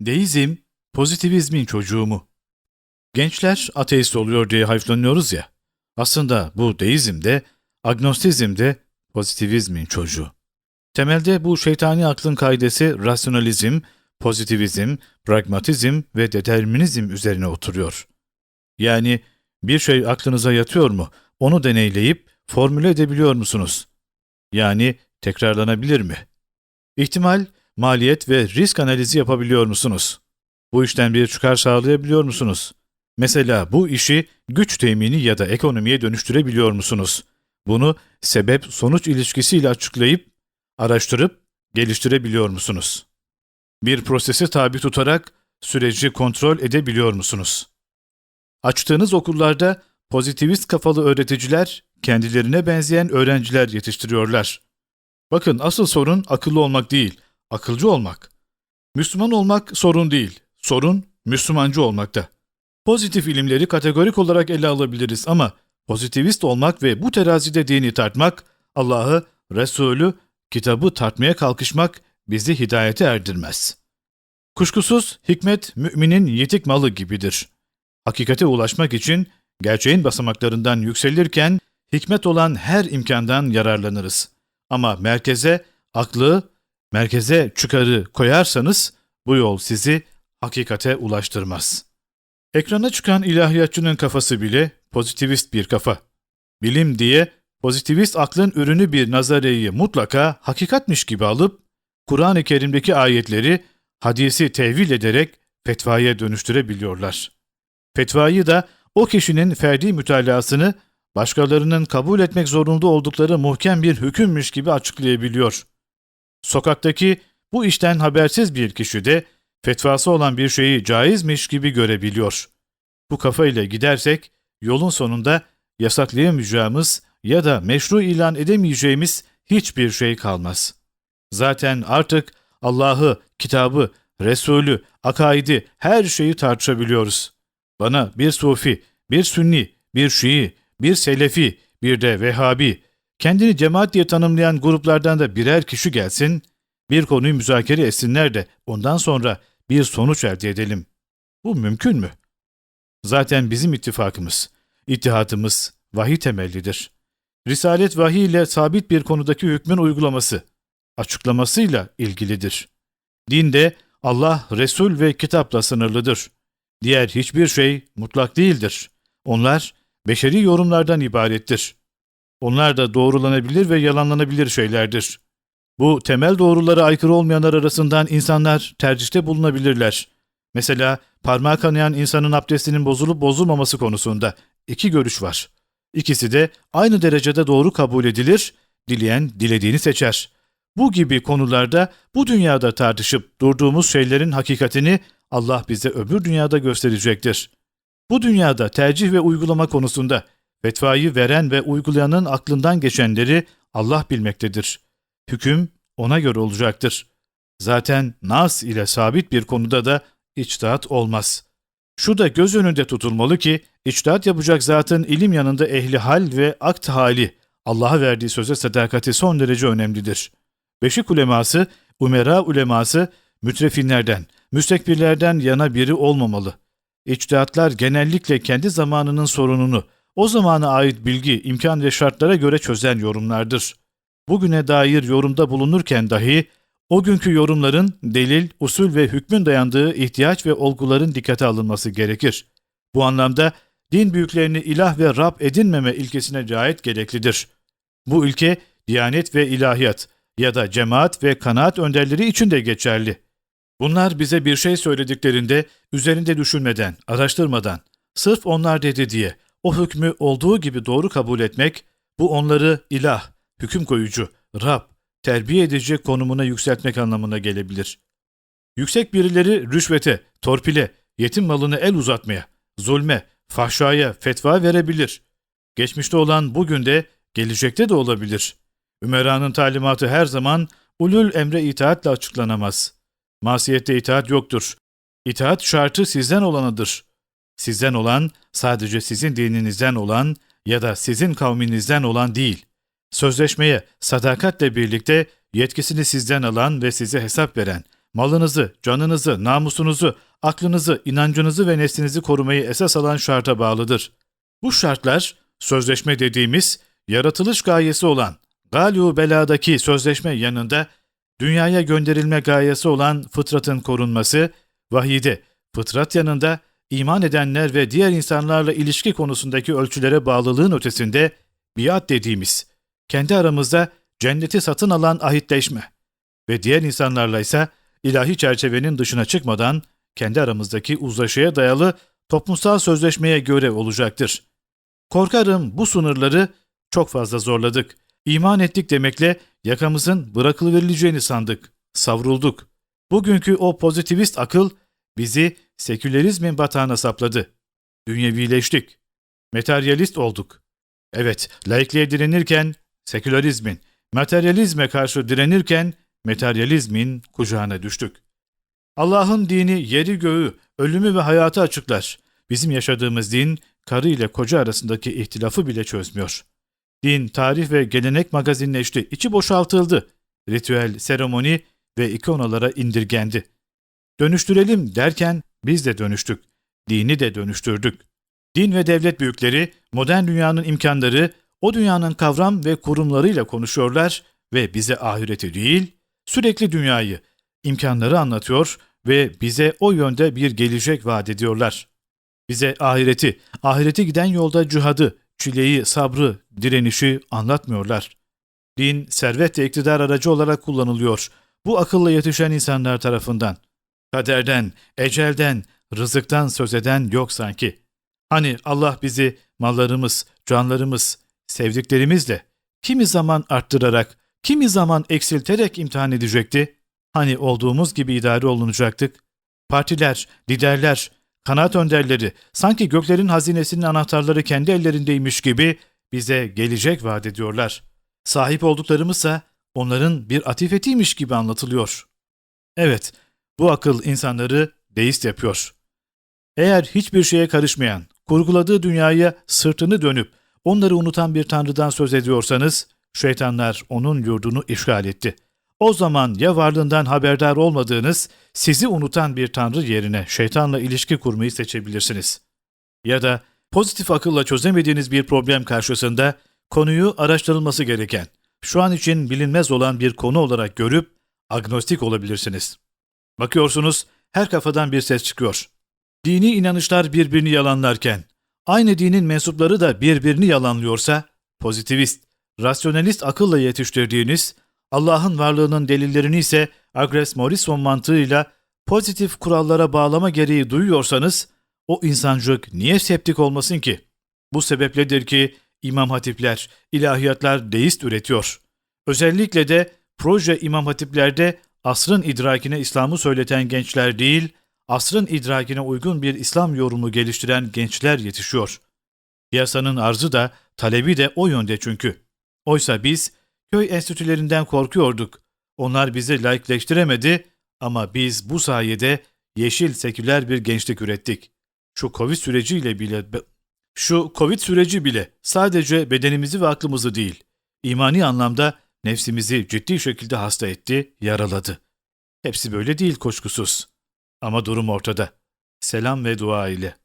Deizm, pozitivizmin çocuğu mu? Gençler ateist oluyor diye hayıflanıyoruz ya. Aslında bu deizm de, agnostizm de pozitivizmin çocuğu. Temelde bu şeytani aklın kaidesi rasyonalizm, pozitivizm, pragmatizm ve determinizm üzerine oturuyor. Yani bir şey aklınıza yatıyor mu? Onu deneyleyip formüle edebiliyor musunuz? Yani tekrarlanabilir mi? İhtimal, maliyet ve risk analizi yapabiliyor musunuz? Bu işten bir çıkar sağlayabiliyor musunuz? Mesela bu işi güç temini ya da ekonomiye dönüştürebiliyor musunuz? Bunu sebep-sonuç ilişkisiyle açıklayıp, araştırıp, geliştirebiliyor musunuz? Bir prosese tabi tutarak süreci kontrol edebiliyor musunuz? Açtığınız okullarda pozitivist kafalı öğreticiler kendilerine benzeyen öğrenciler yetiştiriyorlar. Bakın asıl sorun akıllı olmak değil, akılcı olmak. Müslüman olmak sorun değil, sorun Müslümancı olmakta. Pozitif ilimleri kategorik olarak ele alabiliriz ama pozitivist olmak ve bu terazide dini tartmak, Allah'ı, Resulü, kitabı tartmaya kalkışmak bizi hidayete erdirmez. Kuşkusuz hikmet müminin yetik malı gibidir. Hakikate ulaşmak için gerçeğin basamaklarından yükselirken hikmet olan her imkandan yararlanırız. Ama merkeze aklı, merkeze çıkarı koyarsanız bu yol sizi hakikate ulaştırmaz. Ekrana çıkan ilahiyatçının kafası bile pozitivist bir kafa. Bilim diye pozitivist aklın ürünü bir nazareyi mutlaka hakikatmiş gibi alıp Kur'an-ı Kerim'deki ayetleri hadisi tevil ederek fetvaya dönüştürebiliyorlar. Fetvayı da o kişinin ferdi mütalasını başkalarının kabul etmek zorunda oldukları muhkem bir hükümmüş gibi açıklayabiliyor. Sokaktaki bu işten habersiz bir kişi de fetvası olan bir şeyi caizmiş gibi görebiliyor. Bu kafayla gidersek yolun sonunda yasaklayamayacağımız ya da meşru ilan edemeyeceğimiz hiçbir şey kalmaz. Zaten artık Allah'ı, kitabı, Resulü, akaidi her şeyi tartışabiliyoruz. Bana bir sufi, bir sünni, bir şii, bir selefi, bir de vehhabi, kendini cemaat diye tanımlayan gruplardan da birer kişi gelsin, bir konuyu müzakere etsinler de ondan sonra bir sonuç elde edelim. Bu mümkün mü? Zaten bizim ittifakımız, ittihatımız vahiy temellidir. Risalet vahiy ile sabit bir konudaki hükmün uygulaması, açıklamasıyla ilgilidir. Din de Allah, Resul ve kitapla sınırlıdır. Diğer hiçbir şey mutlak değildir. Onlar beşeri yorumlardan ibarettir. Onlar da doğrulanabilir ve yalanlanabilir şeylerdir. Bu temel doğrulara aykırı olmayanlar arasından insanlar tercihte bulunabilirler. Mesela parmağı kanayan insanın abdestinin bozulup bozulmaması konusunda iki görüş var. İkisi de aynı derecede doğru kabul edilir, dileyen dilediğini seçer. Bu gibi konularda bu dünyada tartışıp durduğumuz şeylerin hakikatini Allah bize öbür dünyada gösterecektir. Bu dünyada tercih ve uygulama konusunda fetvayı veren ve uygulayanın aklından geçenleri Allah bilmektedir. Hüküm ona göre olacaktır. Zaten nas ile sabit bir konuda da içtihat olmaz. Şu da göz önünde tutulmalı ki içtihat yapacak zatın ilim yanında ehli hal ve akt hali Allah'a verdiği söze sadakati son derece önemlidir. Beşik uleması, umera uleması mütrefinlerden, müstekbirlerden yana biri olmamalı. İçtihatlar genellikle kendi zamanının sorununu, o zamana ait bilgi, imkan ve şartlara göre çözen yorumlardır. Bugüne dair yorumda bulunurken dahi o günkü yorumların delil, usul ve hükmün dayandığı ihtiyaç ve olguların dikkate alınması gerekir. Bu anlamda din büyüklerini ilah ve Rab edinmeme ilkesine riayet gereklidir. Bu ilke diyanet ve ilahiyat ya da cemaat ve kanaat önderleri için de geçerli. Bunlar bize bir şey söylediklerinde üzerinde düşünmeden, araştırmadan, sırf onlar dedi diye o hükmü olduğu gibi doğru kabul etmek, bu onları ilah, hüküm koyucu, Rab, terbiye edici konumuna yükseltmek anlamına gelebilir. Yüksek birileri rüşvete, torpile, yetim malını el uzatmaya, zulme, fahşaya fetva verebilir. Geçmişte olan bugün de, gelecekte de olabilir. Ümera'nın talimatı her zaman ulul emre itaatle açıklanamaz. Masiyette itaat yoktur. İtaat şartı sizden olanıdır. Sizden olan sadece sizin dininizden olan ya da sizin kavminizden olan değil. Sözleşmeye sadakatle birlikte yetkisini sizden alan ve size hesap veren, malınızı, canınızı, namusunuzu, aklınızı, inancınızı ve neslinizi korumayı esas alan şarta bağlıdır. Bu şartlar, sözleşme dediğimiz, yaratılış gayesi olan, Galio Bela'daki sözleşme yanında, dünyaya gönderilme gayesi olan fıtratın korunması, vahide, fıtrat yanında, iman edenler ve diğer insanlarla ilişki konusundaki ölçülere bağlılığın ötesinde, biat dediğimiz, kendi aramızda cenneti satın alan ahitleşme ve diğer insanlarla ise ilahi çerçevenin dışına çıkmadan kendi aramızdaki uzlaşıya dayalı toplumsal sözleşmeye göre olacaktır. Korkarım bu sınırları çok fazla zorladık. İman ettik demekle yakamızın bırakılıverileceğini sandık. Savrulduk. Bugünkü o pozitivist akıl bizi sekülerizmin batağına sapladı. Dünyevileştik. Materyalist olduk. Evet, laikliğe direnirken sekülerizmin, materyalizme karşı direnirken materyalizmin kucağına düştük. Allah'ın dini yeri göğü, ölümü ve hayatı açıklar. Bizim yaşadığımız din, karı ile koca arasındaki ihtilafı bile çözmüyor. Din, tarih ve gelenek magazinleşti, içi boşaltıldı. Ritüel, seremoni ve ikonalara indirgendi. Dönüştürelim derken biz de dönüştük. Dini de dönüştürdük. Din ve devlet büyükleri, modern dünyanın imkanları, o dünyanın kavram ve kurumlarıyla konuşuyorlar ve bize ahireti değil, sürekli dünyayı, imkanları anlatıyor ve bize o yönde bir gelecek vaat ediyorlar. Bize ahireti, ahireti giden yolda cihadı, çileyi, sabrı, direnişi anlatmıyorlar. Din, servet ve iktidar aracı olarak kullanılıyor. Bu akılla yetişen insanlar tarafından. Kaderden, ecelden, rızıktan söz eden yok sanki. Hani Allah bizi mallarımız, canlarımız, sevdiklerimizle kimi zaman arttırarak, kimi zaman eksilterek imtihan edecekti? Hani olduğumuz gibi idare olunacaktık? Partiler, liderler, kanaat önderleri sanki göklerin hazinesinin anahtarları kendi ellerindeymiş gibi bize gelecek vaat ediyorlar. Sahip olduklarımızsa onların bir atifetiymiş gibi anlatılıyor. Evet, bu akıl insanları deist yapıyor. Eğer hiçbir şeye karışmayan, kurguladığı dünyaya sırtını dönüp onları unutan bir tanrıdan söz ediyorsanız, şeytanlar onun yurdunu işgal etti. O zaman ya varlığından haberdar olmadığınız, sizi unutan bir tanrı yerine şeytanla ilişki kurmayı seçebilirsiniz. Ya da pozitif akılla çözemediğiniz bir problem karşısında konuyu araştırılması gereken, şu an için bilinmez olan bir konu olarak görüp agnostik olabilirsiniz. Bakıyorsunuz her kafadan bir ses çıkıyor. Dini inanışlar birbirini yalanlarken, aynı dinin mensupları da birbirini yalanlıyorsa, pozitivist, rasyonalist akılla yetiştirdiğiniz, Allah'ın varlığının delillerini ise Agres Morrison mantığıyla pozitif kurallara bağlama gereği duyuyorsanız, o insancık niye septik olmasın ki? Bu sebepledir ki İmam Hatipler, ilahiyatlar deist üretiyor. Özellikle de proje İmam Hatiplerde asrın idrakine İslam'ı söyleten gençler değil, asrın idrakine uygun bir İslam yorumu geliştiren gençler yetişiyor. Piyasanın arzı da, talebi de o yönde çünkü. Oysa biz köy enstitülerinden korkuyorduk. Onlar bizi laikleştiremedi ama biz bu sayede yeşil seküler bir gençlik ürettik. Şu Covid süreciyle bile şu Covid süreci bile sadece bedenimizi ve aklımızı değil, imani anlamda nefsimizi ciddi şekilde hasta etti, yaraladı. Hepsi böyle değil koşkusuz. Ama durum ortada. Selam ve dua ile.